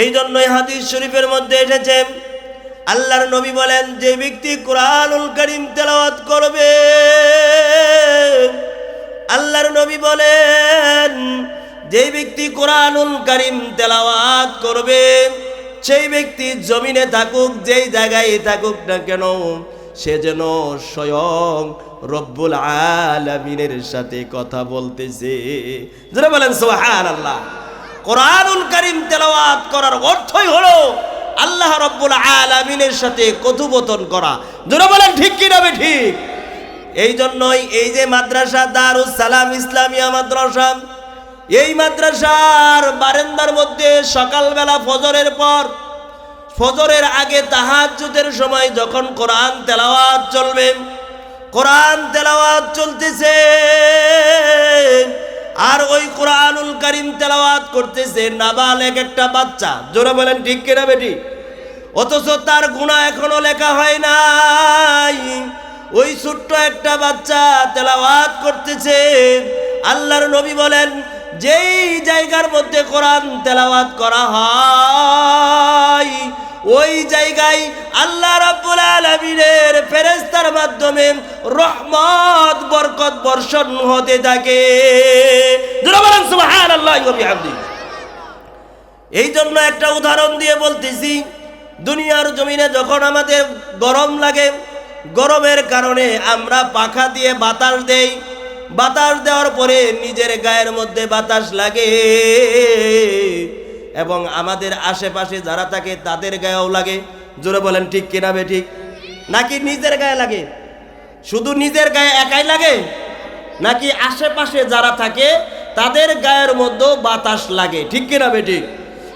এই জন্যই হাদিস শরীফের মধ্যে এসেছে, আল্লাহর নবী বলেন, যে ব্যক্তি কোরআনুল করিম তেলাওয়াত করবে, আল্লাহর নবী বলেন, যে ব্যক্তি কোরআনুল করিম তেলাওয়াত করবে, সেই ব্যক্তি জমিনে থাকুক, যেই জায়গায় থাকুক না কেন, সে যেন স্বয়ং রব্বুল আলামিনের সাথে কথা বলতেছে। যারা বলেন সোহান আল্লাহ কোরআনুল করিম তেলাওয়াত করার অর্থই হলো আল্লাহ রব্বুল আলামিনের সাথে কথোপকথন করা। যারা বলেন, ঠিক কি না ঠিক? এই জন্যই এই যে মাদ্রাসা, দারুস সালাম, ইসলামিয়া মাদ্রাসা, এই মাদ্রাসার বারেন্দার মধ্যে সকালবেলা ফজরের পর, ফজরের আগে তাহাজ্জুদের সময় যখন কোরআন তেলাওয়াত চলবে, কোরআন তেলাওয়াত চলতেছে আর ওই কোরআনুল করিম তেলাওয়াত করতেছে নাবালেক একটা বাচ্চা। জোরে বলেন, ঠিক কিনা বেটি? অথচ তার গুণা এখনও লেখা হয় নাই। ওই ছোট্ট একটা বাচ্চা তেলাওয়াত করতেছে। আল্লাহর নবী বলেন, যেই জায়গার মধ্যে কোরআন তেলাওয়াত করা হয় ওই জায়গায় আল্লাহ রাব্বুল আলামিনের ফেরেশতার মাধ্যমে রহমত, বরকত বর্ষণ হতে থাকে। এই জন্য একটা উদাহরণ দিয়ে বলতেছি, দুনিয়ার জমিনে যখন আমাদের গরম লাগে, গরমের কারণে আমরা পাখা দিয়ে বাতাস দেই। বাতাস দেওয়ার পরে নিজের গায়ের মধ্যে বাতাস লাগে। এবং আমাদের আশেপাশে যারা থাকে তাদের গায়েও লাগে। জোরে বলেন, ঠিক কিনা বে ঠিক? নাকি নিজের গায়ে লাগে? শুধু নিজের গায়ে একাই লাগে? নাকি আশেপাশে যারা থাকে, তাদের গায়ের মধ্যেও বাতাস লাগে? ঠিক কিনা ঠিক?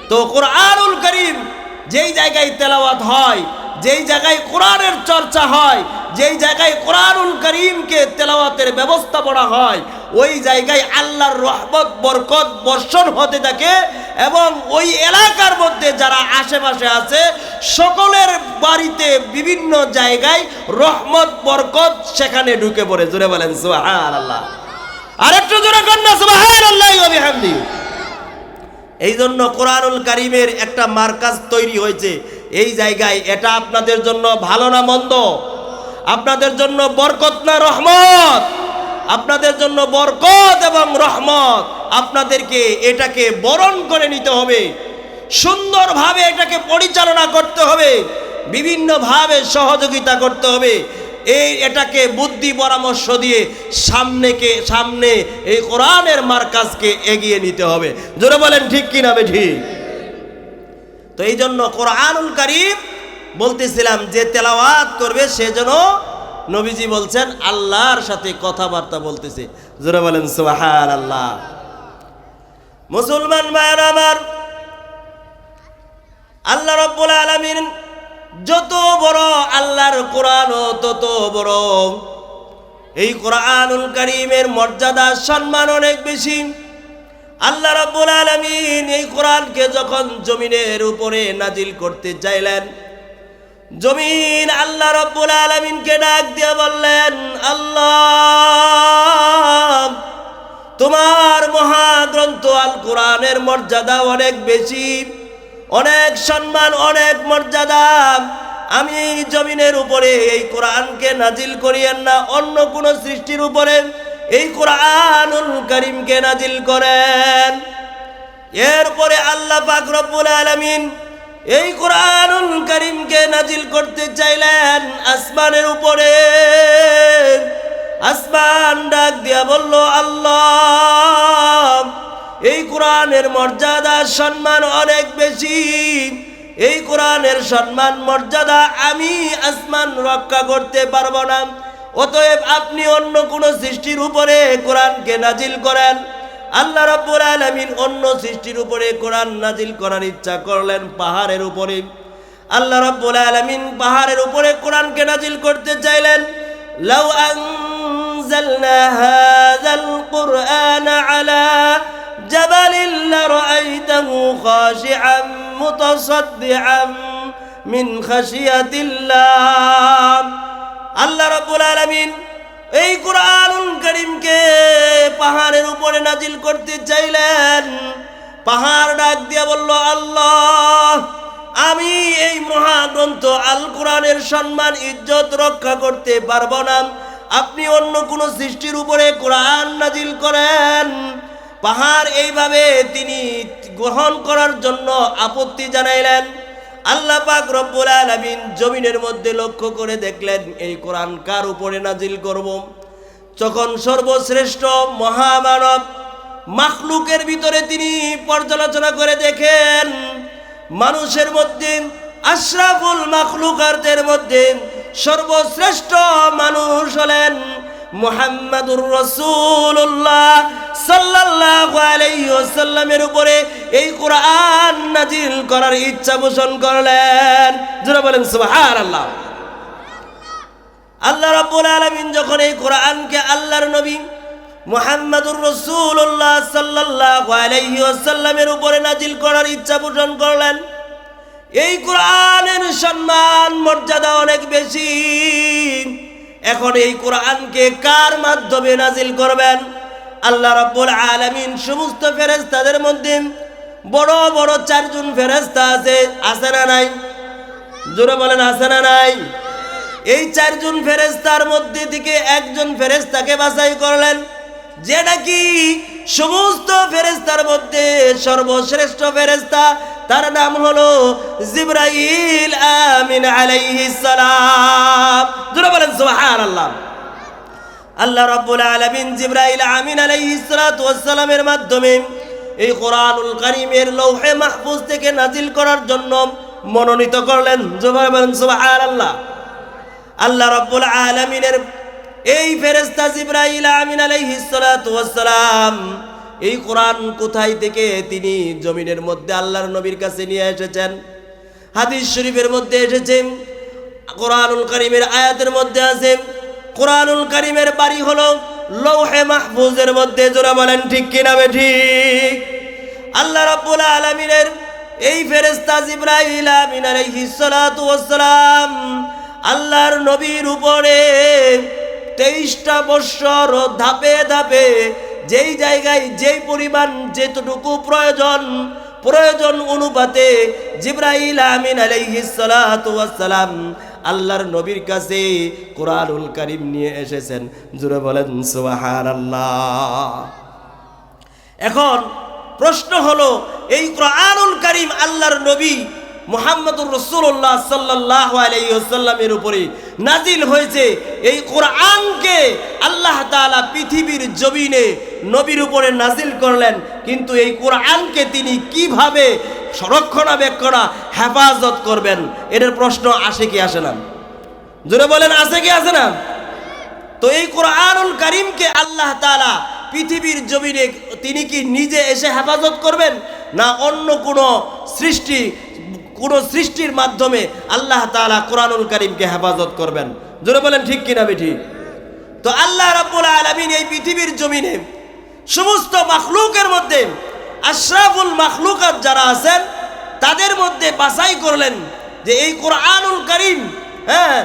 তো কোরআনুল করিম যেই জায়গায় তেলাওয়াত হয় যেই জায়গায় কোরআনের চর্চা হয়, যেই জায়গায় কোরআনুল করিমকে তেলাওয়াতের ব্যবস্থাপনা হয়, ওই জায়গায় আল্লাহর রহমত, বরকত বর্ষণ হতে থাকে এবং ওই এলাকার মধ্যে যারা আশেপাশে আছে, সকলের বাড়িতে বিভিন্ন জায়গায় রহমত, বরকত সেখানে ঢুকে পড়ে। জোরে বলেন সুহান আল্লাহ আরেকটু জোরে আল্লাহ এই জন্য কোরআনুল কারিমের একটা মার্কাজ তৈরি হয়েছে। এই জায়গায় এটা আপনাদের জন্য ভালো না মন্দ? আপনাদের জন্য বরকত না রহমত? আপনাদের জন্য বরকত এবং রহমত আপনাদেরকে এটাকে বরণ করে নিতে হবে। সুন্দরভাবে এটাকে পরিচালনা করতে হবে। বিভিন্নভাবে সহযোগিতা করতে হবে। এই এটাকে বুদ্ধি পরামর্শ দিয়ে সামনেকে সামনে এই কোরআনের মার্কাজকে এগিয়ে নিতে হবে। জোরে বলেন ঠিক কি না ঠিক তো এই জন্য কোরআনুল কারিম বলতেছিলাম যে তেলাওয়াত করবে সে যেন নবীজি বলছেন আল্লাহর সাথে কথাবার্তা বলতেছে। জোরে বলেন সুবহান আল্লাহ মুসলমান ভাইয়ের আমার, আল্লাহ রব্বুল আলামিন যত বড় আল্লাহর কোরআন তত বড়, এই কোরআনুল করিমের মর্যাদা সম্মান অনেক বেশি। আল্লাহ রাব্বুল আলামিন এই কোরআনকে যখন জমিনের উপরে নাজিল করতে চাইলেন, জমিন আল্লাহ রাব্বুল আলামিনকে ডাক দিয়ে বললেন, আল্লাহ, তোমার মহাগ্রন্থ আল কোরআনের মর্যাদা অনেক বেশি, অনেক সম্মান, অনেক মর্যাদা। আমি জমিনের উপরে এই কোরআনকে নাজিল করিয়েন না, অন্য কোন সৃষ্টির উপরে। এই কোরআনুল করিমকে নাজিল করেন। এরপরে আল্লাহ পাক রব্বুল আলামিন এই কোরআনুল করিমকে নাজিল করতে চাইলেন আসমানের উপরে। আসমান ডাক দিয়া বলল, আল্লাহ, এই কোরআনের মর্যাদা সম্মান অনেক বেশি। এই কোরআনের সম্মান মর্যাদা আমি আসমান রক্ষা করতে পারব না। অতএব আপনি অন্য কোন সৃষ্টির উপরে কোরআনকে নাজিল করেন। আল্লাহ রাব্বুল আলামিন অন্য সৃষ্টির উপরে কোরআন নাজিল করার ইচ্ছা করলেন পাহাড়ের উপরে। আল্লাহ রাব্বুল আলামিন পাহাড়ের উপরে কোরআনকে নাজিল করতে চাইলেন। লাউ আনজালনা হাযাল কুরআন আলা জাবালিল লারাইতাহু খাশিআম মুতাসাদ্দিআম মিন খাশিয়াতিল্লাহ। আল্লাহ রাব্বুল আলামিন এই কোরআন করিমকে পাহাড়ের উপরে নাজিল করতে চাইলেন। পাহাড় ডাক দিয়ে বলল, আল্লাহ গ্রন্থ আল কোরআনের সম্মান, ইজ্জত রক্ষা করতে পারব না। আপনি অন্য কোনো সৃষ্টির উপরে কোরআন নাজিল করেন। পাহাড় এইভাবে তিনি গ্রহণ করার জন্য আপত্তি জানাইলেন। আল্লাহ পাক রব্বুল আলামিন জমিনের মধ্যে লক্ষ্য করে দেখলেন, এই কোরআন কার উপরে নাজিল করব? যখন সর্বশ্রেষ্ঠ মহামানব মাখলুকের ভিতরে তিনি পর্যালোচনা করে দেখেন, মানুষের মধ্যে, আশরাফুল মাখলুকারদের মধ্যে সর্বশ্রেষ্ঠ মানুষ হলেন মুহাম্মাদুর রসুল্লাহ সাল্লাল্লাহু আলাইহি ওয়াসাল্লামের উপরে এই কোরআন নাজিল করার ইচ্ছা পোষণ করলেন। যারা বলেন, সুবহানাল্লাহ। আল্লাহ রাব্বুল আলামিন যখন এই কোরআনকে আল্লাহর নবী মুহাম্মাদুর রসুল্লাহ সাল্লাল্লাহু আলাইহি ওয়াসাল্লামের উপরে নাজিল করার ইচ্ছা পোষণ করলেন, এই কোরআনের সম্মান, মর্যাদা অনেক বেশি। এখন এই কোরআনকে কার মাধ্যমে নাজিল করবেন? আল্লাহ রাব্বুল আলামিন সমস্ত ফেরেশতাদের মধ্যে বড় বড় চারজন ফেরেশতা আছে আছে না নাই? জোরে বলেন, আছে না নাই? এই চারজন ফেরেস্তার মধ্যে থেকে একজন ফেরেস্তাকে বাছাই করলেন, যে নাকি সমস্ত ফেরেস্তার মধ্যে সর্বশ্রেষ্ঠ ফেরেস্তা তার নাম হলো জিব্রাইল আমিন আলাইহিস সালাম। জোরে বলেন, সুবহানাল্লাহ। আল্লাহ রাব্বুল আলামিন জিব্রাইল আমিন আলাইহিস সালাতু ওয়াস মাধ্যমে এই কোরআনুল কারীমের লৌহে মাহফুজ থেকে নাজিল করার জন্য মনোনীত করলেন। জোরে বলেন, সুবহানাল্লাহ। আল্লাহ রাব্বুল আলামিনের এই ফেরেশতা জিবরাইল আমিন আলাইহিস সালাতু ওয়াসসালাম এই কোরআন কোথায় থেকে তিনি জমিনের মধ্যে আল্লাহর নবীর কাছে নিয়ে এসেছেন? হাদিস শরীফের মধ্যে এসেছে কোরআনুল করিমের আয়াতের মধ্যে আছে, কোরআনুল কারীমের বাড়ি হলো লৌহে মাহফুজের মধ্যে, জোরা বলেন ঠিক কিনা ঠিক আল্লাহ রাব্বুল আলামিনের এই ফেরেশতা জিবরাইল আমিন আলাইহিস আল্লাহর নবীর উপরে তেইশটা বৎসর ধাপে ধাপে যেই জায়গায় যেই পরিমাণ যেতটুকু প্রয়োজন প্রয়োজন অনুপাতে জিব্রাইল আমিন আলাইহিসালাম আল্লাহর নবীর কাছে কোরআনুল কারিম নিয়ে এসেছেন। জুড়ে বলেন সুবাহান আল্লাহ এখন প্রশ্ন হলো, এই কোরআনুল কারিম আল্লাহর নবী মোহাম্মদুর রসুল্লাহ সাল্লাহ আলাইসাল্লামের উপরে নাজিল হয়েছে। এই কোরআনকে আল্লাহ তাআলা পৃথিবীর জমিনে নবীর উপরে নাজিল করলেন। কিন্তু এই কোরআনকে তিনি কীভাবে রক্ষণাবেক্ষণা হেফাজত করবেন? এটার প্রশ্ন আসে কি আসে না? জোরে বলেন, আসে কি আসে না? তো এই কোরআনুল করিমকে আল্লাহ তাআলা পৃথিবীর জমিনে তিনি কি নিজে এসে হেফাজত করবেন? না অন্য কোনো সৃষ্টি কোনো সৃষ্টির মাধ্যমে আল্লাহ তাআলা কোরআনুল করিমকে হেফাজত করবেন। জোরে বলেন, ঠিক কিনা বেঠি? তো আল্লাহ রাব্বুল আলামিন এই পৃথিবীর জমিনে সমস্ত মাখলুকের মধ্যে, আশরাফুল মাখলুকাত যারা আছেন, তাদের মধ্যে বাছাই করলেন যে এই কোরআনুল করিম হ্যাঁ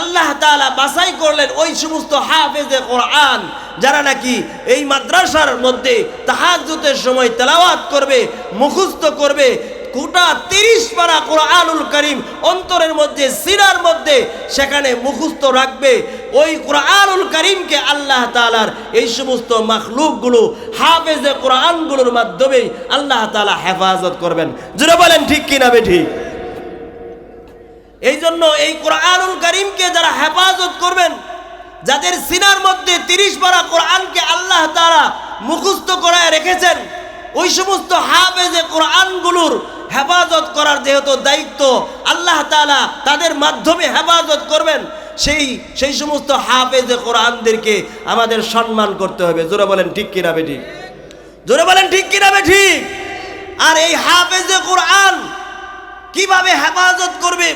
আল্লাহ তাআলা বাছাই করলেন ওই সমস্ত হাফেজে কোরআন যারা নাকি এই মাদ্রাসার মধ্যে তাহাজ্জুদের সময় তেলাওয়াত করবে, মুখস্থ করবে গোটা তিরিশ পারা কোরআনুল করিম অন্তরের মধ্যে, সিনার মধ্যে সেখানে মুখস্থ রাখবে। ওই কোরআনুল করিমকে আল্লাহ তালার এই সমস্ত মাখলুকগুলো, হাফেজে কোরআনগুলোর মাধ্যমেই আল্লাহ তালা হেফাজত করবেন। জুড়ে বলেন, ঠিক কিনা বে ঠিক এই জন্য এই কোরআনুল করিমকে যারা হেফাজত করবেন, যাদের সিনার মধ্যে তিরিশ পারা কোরআনকে আল্লাহ তারা মুখস্থ করায় রেখেছেন, ওই সমস্ত হাফেজে কোরআনগুলোর হেফাজত করার যেহেতু দায়িত্ব, আল্লাহ তালা তাদের মাধ্যমে হেফাজত করবেন। সেই সেই সমস্ত হাফেজে কোরআনদেরকে আমাদের সম্মান করতে হবে। জোরে বলেন, ঠিক কিনা বে ঠিক জোরে বলেন, ঠিক কিনা বে ঠিক আর এই হাফেজে কোরআন কীভাবে হেফাজত করবে?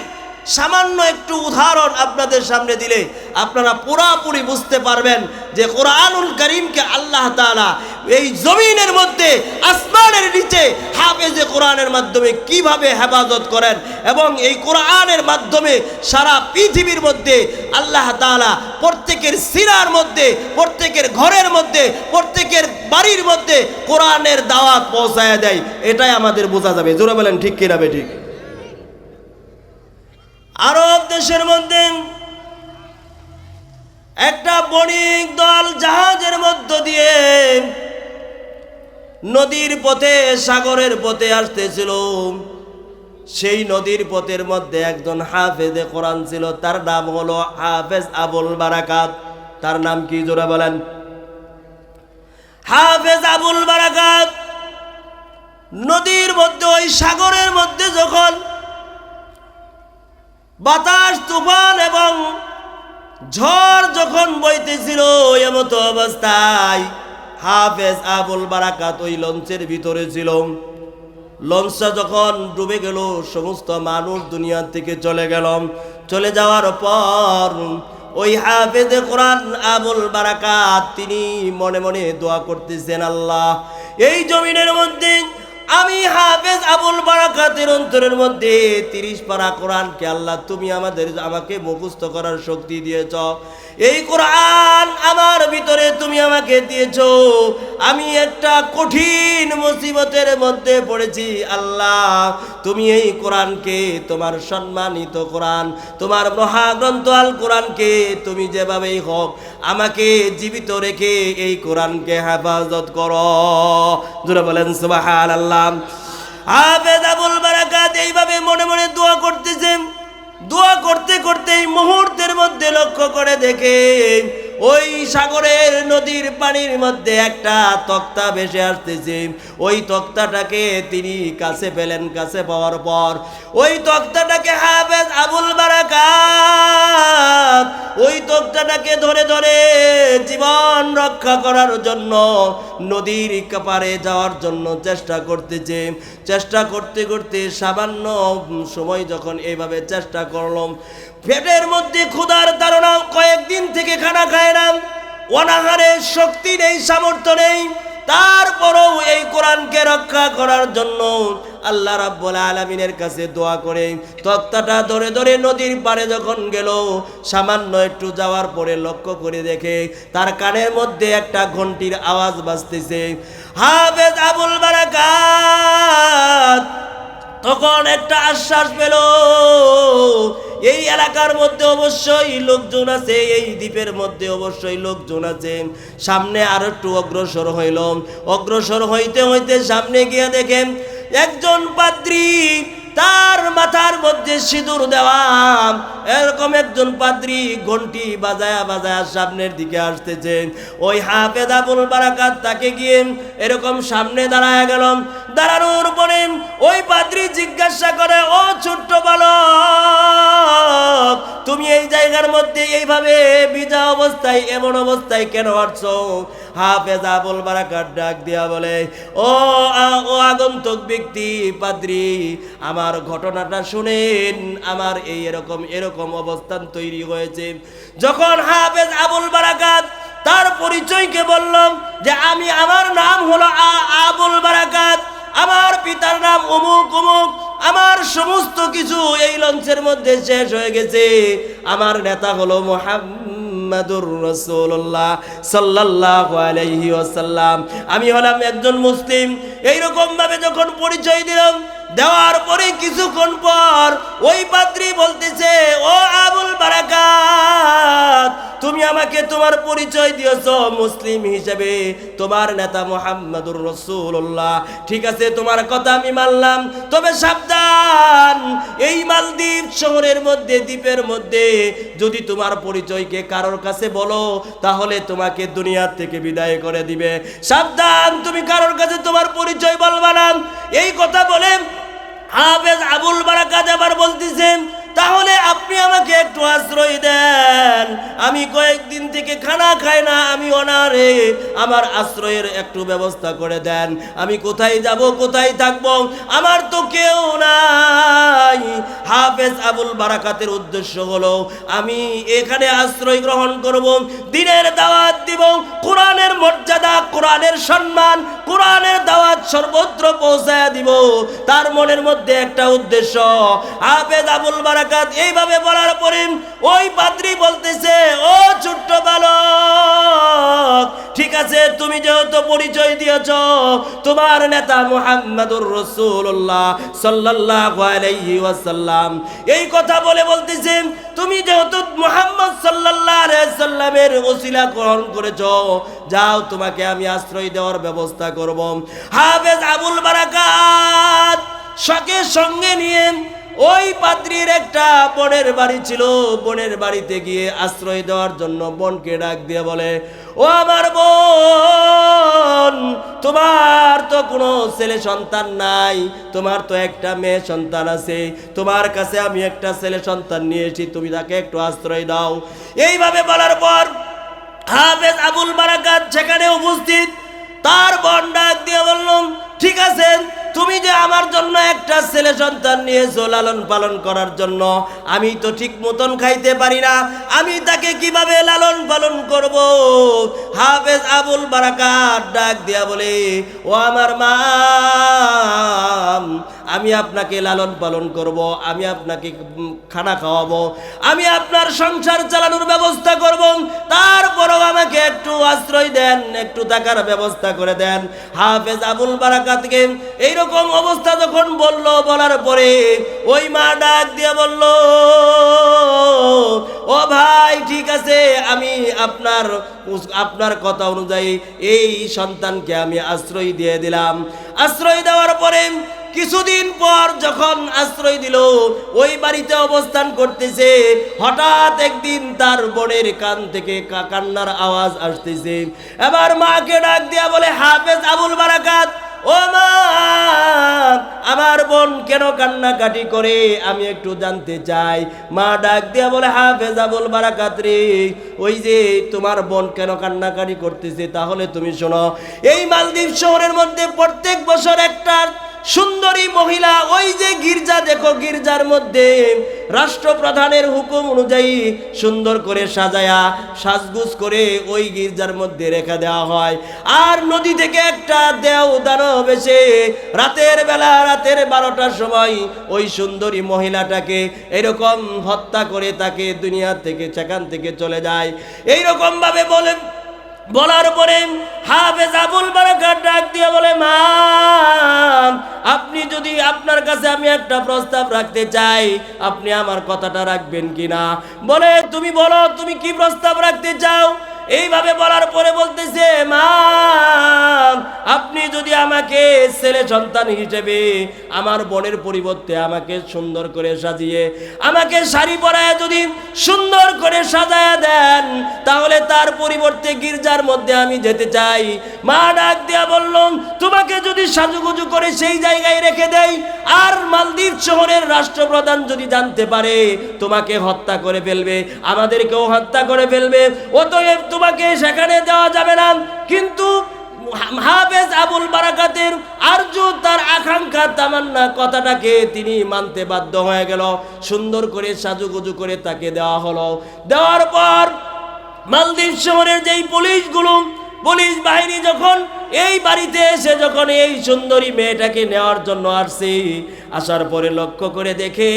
সামান্য একটু উদাহরণ আপনাদের সামনে দিলে আপনারা পুরাপুরি বুঝতে পারবেন যে কোরআনুল করিমকে আল্লাহ তাআলা এই জমিনের মধ্যে, আসমানের নিচে হাফেজে কোরআনের মাধ্যমে কীভাবে হেফাজত করেন এবং এই কোরআনের মাধ্যমে সারা পৃথিবীর মধ্যে আল্লাহ তাআলা প্রত্যেকের সিরার মধ্যে, প্রত্যেকের ঘরের মধ্যে, প্রত্যেকের বাড়ির মধ্যে কোরআনের দাওয়াত পৌঁছায় দেয়। এটাই আমাদের বোঝা যাবে। জোরে বলেন, ঠিক কিনা বে ঠিক? আরব দেশের মধ্যে একটা বণিক দল জাহাজের মধ্য দিয়ে নদীর পথে, সাগরের পথে আসতেছিল। সেই নদীর পথের মধ্যে একজন হাফেজে কোরআন ছিল, তার নাম হলো হাফেজ আবুল বারাকাত। তার নাম কি জোরে বলেন? হাফেজ আবুল বারাকাত। নদীর মধ্যে, ওই সাগরের মধ্যে যখন বাতাস, তুফান এবং ঝড় যখন বইতেছিল, এমত অবস্থায় হাফেজ আবুল বারাকাত ওই লঞ্চের ভিতরে ছিল। লঞ্চটা যখন ডুবে গেল, সমস্ত মানুষ দুনিয়ার থেকে চলে গেল। চলে যাওয়ার পর ওই হাফেজে কোরআন আবুল বারাকাত তিনি মনে মনে দোয়া করতেছেন, আল্লাহ, এই জমিনের মধ্যে আমি হাফেজ আবুল বারাকাতের অন্তরের মধ্যে তিরিশ পারা কোরআনকে আল্লাহ তুমি আমাদের, আমাকে মুখস্থ করার শক্তি দিয়েছ। এই কোরআন আমার ভিতরে তুমি আমাকে দিয়েছ। আমি একটা কঠিন মুসিবতের মধ্যে পড়েছি। আল্লাহ, তুমি এই কোরআনকে, তোমার সম্মানিত কোরআন, তোমার মহাগ্রন্থ আল কোরআনকে তুমি যেভাবেই হোক আমাকে জীবিত রেখে এই কোরআনকে হেফাজত করো। বলেন সুবাহান আল্লাহ হাফেজ আবুল বারাকাত এইভাবে মনে মনে দোয়া করতেছেন। দোয়া করতে করতে এই মুহূর্তের মধ্যে লক্ষ্য করে দেখে ওই সাগরের নদীর পানির মধ্যে একটা তক্তা ভেসে আসতেছে। ওই তক্তাটাকে তিনি কাছে পেলেন, কাছে পাওয়ার পর ওই তক্তাটাকে হাফেজ আবুল বারাকাত, ওই তক্তাটাকে ধরে ধরে জীবন রক্ষা করার জন্য নদীর কাপারে যাওয়ার জন্য চেষ্টা করতেছে। চেষ্টা করতে করতে সামান্য সময় যখন এইভাবে চেষ্টা করলাম পেটের মধ্যে ক্ষুধার ধারণা কয়েকদিন থেকে খানা খায় না। অনাহারের শক্তি নেই, সামর্থ্য নেই। তারপরও এই কোরআনকে রক্ষা করার জন্য আল্লাহ রাব্বুল আলামিনের কাছে দোয়া করে। তক্তাটা ধরে ধরে নদীর পাড়ে যখন গেল, সামান্য একটু যাওয়ার পরে লক্ষ্য করে দেখে তার কানের মধ্যে একটা ঘন্টির আওয়াজ বাজতেছে, হাফেজ আবুল বারাকাত! তখন একটা আশ্বাস পেল। এই এলাকার মধ্যে অবশ্যই লোকজন আছে, এই দ্বীপের মধ্যে অবশ্যই লোকজন আছে। সামনে আরও একটু অগ্রসর হইল। অগ্রসর হইতে হইতে সামনে গিয়ে দেখেন, একজন পাদ্রী তার মাথার মধ্যে সিঁদুর দেওয়া। এরকম একজন পাদ্রী ঘন্টি বাজায়া বাজায়া সামনের দিকে আসতেছে ওই হাফেদ আবুল বারাকাত তাকে গিয়ে এরকম সামনে দাঁড়ায় গেল। দাঁড়ানোর পরে ওই পাদ্রী জিজ্ঞাসা করে, ও ছোট্ট বালক, তুমি এই জায়গার মধ্যে এইভাবে বিজা অবস্থায়, এমন অবস্থায় কেন আসছো? হাফেজ আবুল বারাকাত ডাক দিয়া বলে, ও ও আগন্তুক ব্যক্তি, পাদ্রী, আমার ঘটনাটা শুনেন, আমার এই এরকম এরকম অবস্থান তৈরি হয়েছে। যখন হাফেজ আবুল বারাকাত তার পরিচয়কে বললাম যে আমি, আমার নাম হলো আবুল বারাকাত, আমার পিতার নাম অমুক অমুক আমার সমস্ত কিছু এই লঞ্চের মধ্যে শেষ হয়ে গেছে। আমার নেতা হলো ওয়াসাল্লাম। আমি হলাম একজন মুসলিম। এইরকম ভাবে যখন পরিচয় দিলাম দেওয়ার পরে কিছুক্ষণ পর ওই পাত্রী বলতেছে, ও আবুল বারাকাত, তুমি আমাকে তোমার পরিচয় দিয়েছ মুসলিম হিসেবে। তোমার নেতা মোহাম্মদুর রসুল্লাহ ঠিক আছে, তোমার কথা আমি মানলাম। তবে সাবধান, এই মালদ্বীপ শহরের মধ্যে, দ্বীপের মধ্যে যদি তোমার পরিচয়কে কারোর কাছে বলো, তাহলে তোমাকে দুনিয়ার থেকে বিদায় করে দিবে। সাবধান, তুমি কারোর কাছে তোমার পরিচয় বলবা এই কথা বলে হাফেজ আবুল বারাকাত আবার বলতেছেন তাহলে আপনি আমাকে একটু আশ্রয় দেন। আমি কয়েকদিন থেকে খানা খাই না, আমি অনারে আমার আশ্রয়ের একটু ব্যবস্থা করে দেন। আমি কোথায় যাব, কোথায় থাকব, আমার তো কেউ নাই। হাফেজ আবুল বারাকাতের উদ্দেশ্য হলো, আমি এখানে আশ্রয় গ্রহণ করব, দিনের দাওয়াত দিব, কোরআনের মর্যাদা, কোরআনের সম্মান, কোরআনের দাওয়াত সর্বত্র পৌঁছায় দিব। তার মনের মধ্যে একটা উদ্দেশ্য, হাফেজ আবুল বারাকাত এইভাবে বলার পরে ওই পাদ্রী বলতেছে, ও ছোট্ট বালক, ঠিক আছে, তুমি যেহেতু পরিচয় দিয়েছ, তোমার নেতা মুহাম্মাদুর রাসূলুল্লাহ সাল্লাল্লাহু আলাইহি ওয়াসাল্লাম। এই কথা বলে বলতেছে, তুমি যেহেতু মোহাম্মদ আলাইহি সাল্লামের ওসিলা গ্রহণ করেছ, যাও, তোমাকে আমি আশ্রয় দেওয়ার ব্যবস্থা করব। হাফেজ আবুল বারাকাত শখে সঙ্গে নিয়ে ওই পাত্রীর একটা বোনের বাড়ি ছিল, বোনের বাড়িতে গিয়ে আশ্রয় দেওয়ার জন্য বোনকে ডাক দিয়ে বলে, ও আমার বোন, তোমার তো কোনো ছেলে সন্তান নাই, তোমার তো একটা মেয়ে সন্তান আছে, তোমার কাছে আমি একটা ছেলে সন্তান নিয়ে তুমি তাকে একটু আশ্রয় দাও। এইভাবে বলার পর হাফেজ আবুল বারাকাত সেখানে উপস্থিত, তার বোন ডাক দিয়ে বললাম ঠিক আছে, তুমি যে আমার জন্য একটা ছেলে সন্তান নিয়েছো লালন পালন করার জন্য, আমি তো ঠিক মতন খাইতে পারি না। আমি তাকে কীভাবে লালন পালন করব? হাফেজ আবুল বারাকাত ডাক দিয়া বলে, ও আমার মা আমি আপনাকে লালন পালন করব, আমি আপনাকে খানা খাওয়াবো, আমি আপনার সংসার চালানোর ব্যবস্থা করব, তারপরও আমাকে একটু আশ্রয় দেন, একটু টাকার ব্যবস্থা করে দেন। হাফেজ আবুল বারাকাতকে এইরকম অবস্থা যখন বলল, বলার পরে ওই মা ডাক দিয়ে বলল, ও ভাই, ঠিক আছে, আমি আপনার আপনার কথা অনুযায়ী এই সন্তানকে আমি আশ্রয় দিয়ে দিলাম। আশ্রয় দেওয়ার পরে কিছুদিন পর যখন আশ্রয় দিল, ওই বাড়িতে অবস্থান করতেছে। হঠাৎ একদিন তার বোনের কান থেকে কান্নার আওয়াজ আসতেছে। এবার মাকে ডাক দিয়া বলে, হাফেজ আবুল বারাকাত ও মা, আমার বোন কেন কান্নাকাটি করে? আমি একটু জানতে চাই। মা ডাক দিয়া বলে, হাফেজ বল বারাকাত রে, ওই যে তোমার বোন কেন কান্নাকাটি করতেছে? তাহলে তুমি শোনো, এই মালদ্বীপ শহরের মধ্যে প্রত্যেক বছর একটা সুন্দরী মহিলা, ওই যে গির্জা, দেখো গির্জার মধ্যে রাষ্ট্রপ্রধানের হুকুম অনুযায়ী সুন্দর করে সাজায়া, সাজগুজ করে ওই গির্জার মধ্যে রেখে দেওয়া হয়। আর নদী থেকে একটা দেও দানব এসে রাতের বেলা, রাতের বারোটার সময় ওই সুন্দরী মহিলাটাকে এরকম হত্যা করে তাকে দুনিয়া থেকে, সেখান থেকে চলে যায়। এইরকম ভাবে বলে বলার পরে হাফেজ আবুল বারাকাত ডাক দিয়ে বলে, মা, আপনি যদি আপনার কাছে আমি একটা প্রস্তাব রাখতে চাই, আপনি আমার কথাটা রাখবেন কিনা? বলে, তুমি বলো, তুমি কি প্রস্তাব রাখতে চাও? এইভাবে বলার পরে বলতেছে, মা, আপনি যদি আমাকে ছেলে সন্তান হিসেবে আমার বোনের পরিবর্তে আমাকে সুন্দর করে সাজিয়ে, আমাকে শাড়ি পরায় যদি সুন্দর করে সাজায়া দেন, তাহলে তার পরিবর্তে গির্জার মধ্যে আমি যেতে চাই। মা ডাক দিয়া বললাম তোমাকে যদি সাজুগুজু করে সেই জায়গায় রেখে দেই, আর মালদ্বীপ শহরের রাষ্ট্রপ্রধান যদি জানতে পারে, তোমাকে হত্যা করে ফেলবে, আমাদেরকেও হত্যা করে ফেলবে, অতএব তোমাকে সেখানে দেওয়া যাবে না। কিন্তু হাফেজ আবুল বারাকাতের আর্য তার আকাঙ্ক্ষা, তামান্না কথাটাকে তিনি মানতে বাধ্য হয়ে গেল। সুন্দর করে সাজুগুজু করে তাকে দেওয়া হলো। দেওয়ার পর মালদ্বীপ শহরের যেই পুলিশগুলো, পুলিশ বাহিনী যখন এই বাড়িতে এসে যখন এই সুন্দরী মেয়েটাকে নেওয়ার জন্য আসছে, আসার পরে লক্ষ্য করে দেখে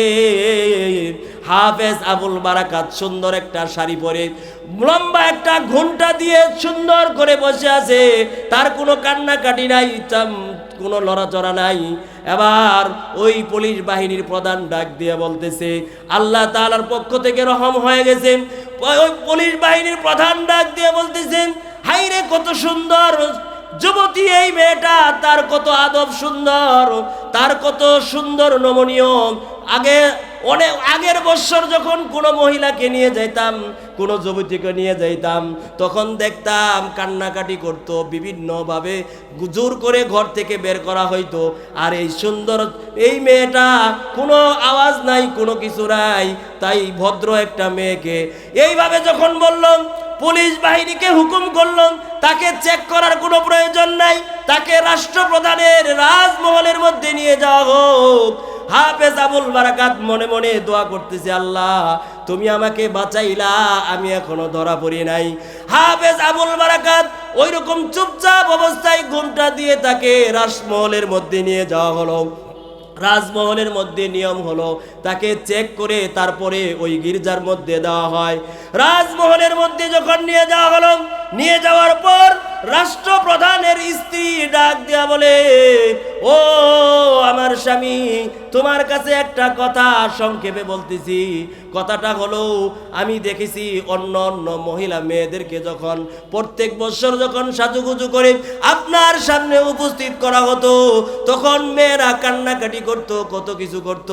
হাফেজ আবুল বারাকাত সুন্দর একটা শাড়ি পরে লম্বা একটা ঘুমটা দিয়ে সুন্দর করে বসে আছে। তার কোনো কান্নাকাটি নাই কোনো লড়াচড়া নাই। এবার ওই পুলিশ বাহিনীর প্রধান ডাক দিয়ে বলতেছে, আল্লাহ তাআলার পক্ষ থেকে রহম হয়ে গেছে। ওই পুলিশ বাহিনীর প্রধান ডাক দিয়ে বলতেছেন হাইরে কত সুন্দর যুবতী, এই মেয়েটা তার কত আদব সুন্দর, তার কত সুন্দর নমনীয়। আগে অনেক, আগের বছর যখন কোনো মহিলাকে নিয়ে যাইতাম, কোনো যুবতীকে নিয়ে যাইতাম, তখন দেখতাম কান্নাকাটি করতো, বিভিন্নভাবে জোর করে ঘর থেকে বের করা হইতো। আর এই সুন্দর, এই মেয়েটা কোনো আওয়াজ নাই, কোনো কিছু নাই, তাই ভদ্র একটা মেয়েকে। এইভাবে যখন বললাম পুলিশ বাহিনীকে হুকুম করলাম, তাকে চেক করার কোনো প্রয়োজন নাই, তাকে রাষ্ট্রপ্রধানের রাজমহলের মধ্যে নিয়ে যাওয়া হোক। হাফেজ আবুল বারাকাত মনে মনে দোয়া করতেছে, আল্লাহ, তুমি আমাকে বাঁচাইলা, আমি এখনও ধরা পড়ি নাই। হাফেজ আবুল বারাকাত ওই রকম চুপচাপ অবস্থায় ঘুমটা দিয়ে তাকে রাজমহলের মধ্যে নিয়ে যাওয়া হলো। রাজমহলের মধ্যে নিয়ম হলো, তাকে চেক করে তারপরে ওই গির্জার মধ্যে দেওয়া হয়। রাজমহলের মধ্যে যখন নিয়ে যাওয়া হলো, নিয়ে যাওয়ার পর রাষ্ট্রপ্রধানের স্ত্রী ডাক দেয়া বলে, ও আমার স্বামী তোমার কাছে একটা কথা সংক্ষেপে বলতেছি। কথাটা হলো, আমি দেখেছি অন্য অন্য মহিলা মেয়েদেরকে যখন প্রত্যেক বছর যখন সাজুগুজু করে আপনার সামনে উপস্থিত করা হতো, তখন মেয়েরা কান্নাকাটি করত, কত কিছু করত।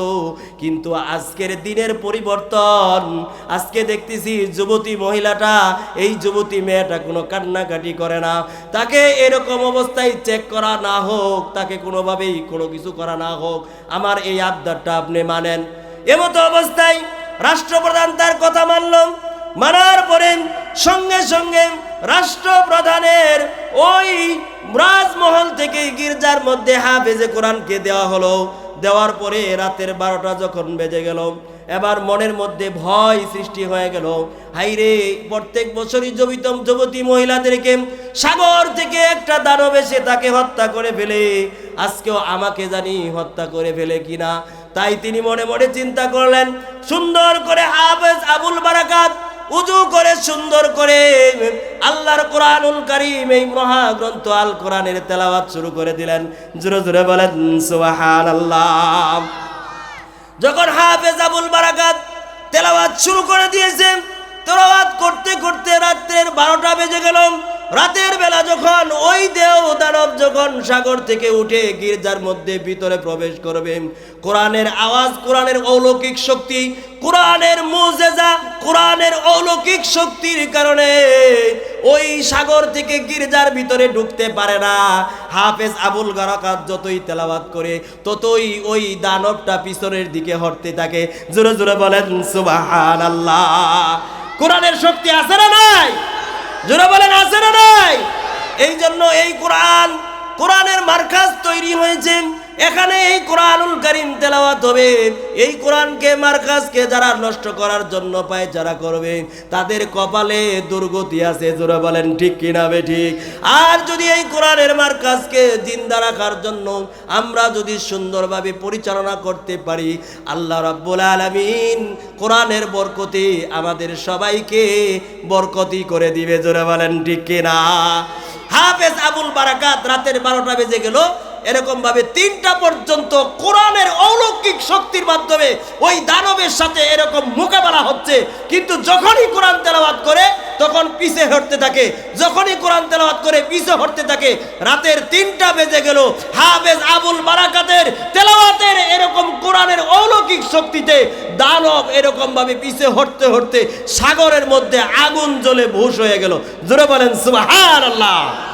কিন্তু আজকের দিনের পরিবর্তন, আজকে দেখতেছি যুবতী মহিলাটা, এই যুবতী মেয়েটা কোনো কান্নাকাটি করে না। তাকে এরকম অবস্থায় চেক করা না হোক, তাকে কোনোভাবেই কোনো কিছু করা না হোক, আমার এই আবদারটা আপনি মানেন। এমতো অবস্থায় রাষ্ট্রপ্রধান তার কথা মানল। মানার পরে সঙ্গে সঙ্গে রাষ্ট্রপ্রধানের ওই রাজমহল থেকে গির্জার মধ্যে হাফেজে কোরআনকে দেওয়া হলো। দেওয়ার পরে রাতের বারোটা যখন বেজে গেল এবার মনের মধ্যে ভয় সৃষ্টি হয়ে গেল। হাইরে, প্রত্যেক বছরই যবিতম যুবতী মহিলাদেরকে সাগর থেকে একটা দানব এসে তাকে হত্যা করে ফেলে। আজকেও আমাকে জানি হত্যা করে ফেলে কিনা। তাই তিনি মনে মনে চিন্তা করলেন, সুন্দর করে হাফেজ আবুল বারাকাত উজু করে সুন্দর করে আল্লাহর কোরআনুল কারীম এই মহাগ্রন্থ আল কোরআনের তেলাওয়াত শুরু করে দিলেন। জোরে জোরে বলেন, সুবহানাল্লাহ। যখন হাফেজ আবুল বারাকাত তেলাওয়াত শুরু করে দিয়েছে, তেলাওয়াত করতে করতে রাত্রের বারোটা বেজে গেল। রাতের বেলা যখন ওই দেহ দানব যখন সাগর থেকে উঠে গির্জার মধ্যে ভিতরে প্রবেশ করবে, কোরআনের আওয়াজ, কোরআনের অলৌকিক শক্তি, কোরআনের মুজেজা, কোরআনের অলৌকিক শক্তির কারণে ওই সাগর থেকে গির্জার ভিতরে ঢুকতে পারে না। হাফেজ আবুল গারাকাত যতই তেলাওয়াত করে, ততই ওই দানবটা পিছনের দিকে হটতে থাকে। জোরে জোরে বলেন, সুবহানাল্লাহ। কোরআনের শক্তি আছে না নাই? জোরে বলেন আছে না নাই? এই জন্য এই কোরআন কোরআনের মার্কাজ তৈরি হয়েছে। এখানে এই কোরআনুল করিম তেলাওয়াত হবে। এই কোরআনকে মার্কাজকে যারা নষ্ট করার জন্য পায় যারা করবে, তাদের কপালে দুর্গতি আছে, জোরে বলেন ঠিক কিনা বে ঠিক আর যদি এই কোরআনের মার্কাজকে জিন্দা রাখার জন্য আমরা যদি সুন্দরভাবে পরিচালনা করতে পারি, আল্লাহ রাব্বুল আলামিন কোরআনের বরকতে আমাদের সবাইকে বরকতি করে দিবে, জোরে বলেন ঠিক কিনা? হাফেজ আবুল বারাকাত রাতের বারোটা বেজে গেল এরকম ভাবে তিনটা পর্যন্ত কোরআনের অলৌকিক শক্তির মাধ্যমে ওই দানবের সাথে এরকম মোকাবেলা হচ্ছে। কিন্তু যখনই কোরআন তেলাওয়াত করে, তখন পিছে হটতে থাকে। যখনই কোরআন তেলাওয়াত করে, পিছে হটতে থাকে। রাতের তিনটা বেজে গেল। হাফেজ আবুল বারাকাতের তেলাওয়াতের এরকম কোরআনের অলৌকিক শক্তিতে দানব এরকম ভাবে পিছে হটতে হটতে সাগরের মধ্যে আগুন জ্বলে ভূষ হয়ে গেল। জোরে বলেন, সুবহানাল্লাহ।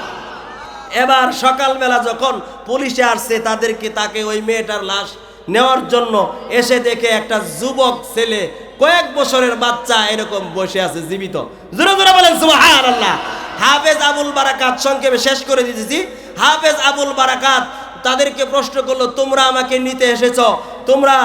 এবার সকালবেলা যখন পুলিশে আসছে, তাদেরকে তাকে ওই মেয়েটার লাশ নেওয়ার জন্য এসে দেখে একটা যুবক ছেলে, কয়েক বছরের বাচ্চা এরকম বসে আছে, জীবিত। জোরে জোরে বলেন, সুবহানাল্লাহ। হাফেজ আবুল বারাকাত, সংক্ষেপে শেষ করে দিতেছি। হাফেজ আবুল বারাকাত তাদেরকে প্রশ্ন করল, তোমরা আমাকে নিতে এসেছ? তোমরা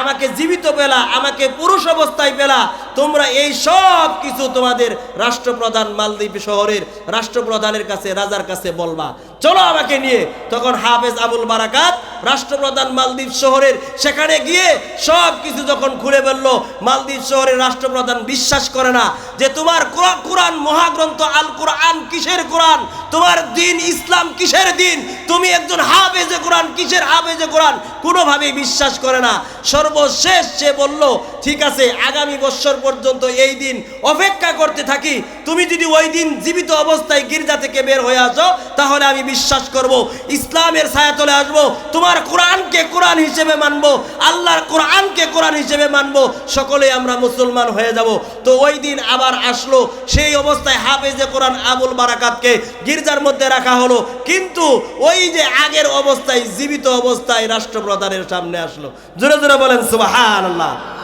আমাকে জীবিত পেলা, আমাকে পুরুষ অবস্থায় পেলা, তোমরা এই সব কিছু তোমাদের রাষ্ট্রপ্রধান মালদ্বীপ শহরের রাষ্ট্রপ্রধানের কাছে, রাজার কাছে বলবা। চলো আমাকে নিয়ে। তখন হাফেজ আবুল বারাকাত রাষ্ট্রপ্রধান মালদ্বীপ শহরের সেখানে গিয়ে সব কিছু যখন খুলে বলল, মালদ্বীপ শহরের রাষ্ট্রপ্রধান বিশ্বাস করে না যে তোমার কোরআন কোরআন মহাগ্রন্থ আল কোরআন কিসের কোরআন? তোমার দিন ইসলাম কিসের দিন? তুমি একজন হাফেজে কোরআন, কিসের হাফেজে কোরআন? কোনোভাবেই বিশ্বাস করে না। সর্বশেষ সে বলল, ঠিক আছে, আগামী বছর পর্যন্ত এই দিন অপেক্ষা করতে থাকি। তুমি যদি ওই দিন জীবিত অবস্থায় গির্জা থেকে বের হয়ে আসো, তাহলে আমি বিশ্বাস করব, ইসলামের ছায়াতলে আসব, তোমার কোরআনকে কোরআন হিসেবে মানব, আল্লাহর কোরআনকে কোরআন হিসেবে মানব, সকলে আমরা মুসলমান হয়ে যাব। তো ওই দিন আবার আসলো, সেই অবস্থায় হাফেজে কোরআন আবুল বারাকাতকে গির্জার মধ্যে রাখা হলো। কিন্তু ওই যে আগের অবস্থায়, জীবিত অবস্থায় রাষ্ট্রপ্রধানের সামনে আসলো। জোরে জোরে বলেন, সুবহানাল্লাহ। আল্লাহ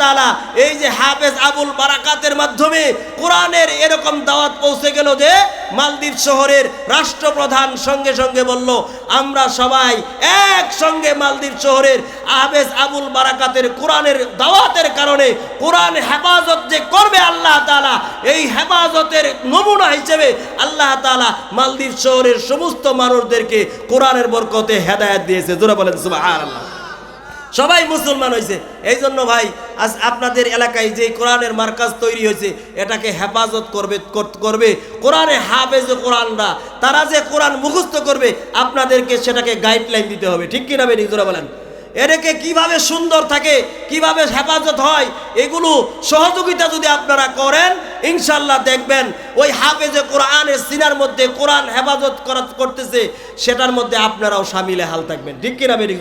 তাআলা এই যে হাফেজ আবুল বারাকাতের মাধ্যমে কোরআনের এরকম দাওয়াত পৌঁছে গেল যে মালদ্বীপ শহরের রাষ্ট্রপ্রধান সঙ্গে সঙ্গে বলল, আমরা সবাই একসঙ্গে মালদ্বীপ শহরের হাফেজ আবুল বারাকাতের কোরআনের দাওয়াতের কারণে কোরআন হেফাজত যে করবে আল্লাহ তাআলা, এই হেফাজতের নমুনা হিসেবে আল্লাহ তাআলা মালদ্বীপ শহরের সমস্ত মানুষদেরকে কোরআনের বরকতে হেদায়েত দিয়েছে। জোরে বলেন, সুবহানাল্লাহ। সবাই মুসলমান হয়েছে এই জন্য ভাই, আজ আপনাদের এলাকায় যে কোরআনের মার্কাজ তৈরি হয়েছে এটাকে হেফাজত করবে করবে। কোরআনে হাফেজ কোরআনরা, তারা যে কোরআন মুখস্থ করবে, আপনাদেরকে সেটাকে গাইডলাইন দিতে হবে। ঠিক কিনা বেনি জোরা বলেন? এটাকে কীভাবে সুন্দর থাকে, কীভাবে হেফাজত হয়, এগুলো সহযোগিতা যদি আপনারা করেন ইনশাল্লাহ দেখবেন, ওই হাফেজে কোরআনের সিনার মধ্যে কোরআন হেফাজত করতেছে, সেটার মধ্যে আপনারাও সামিলে হাল থাকবেন। ঠিক কিনা বেরিক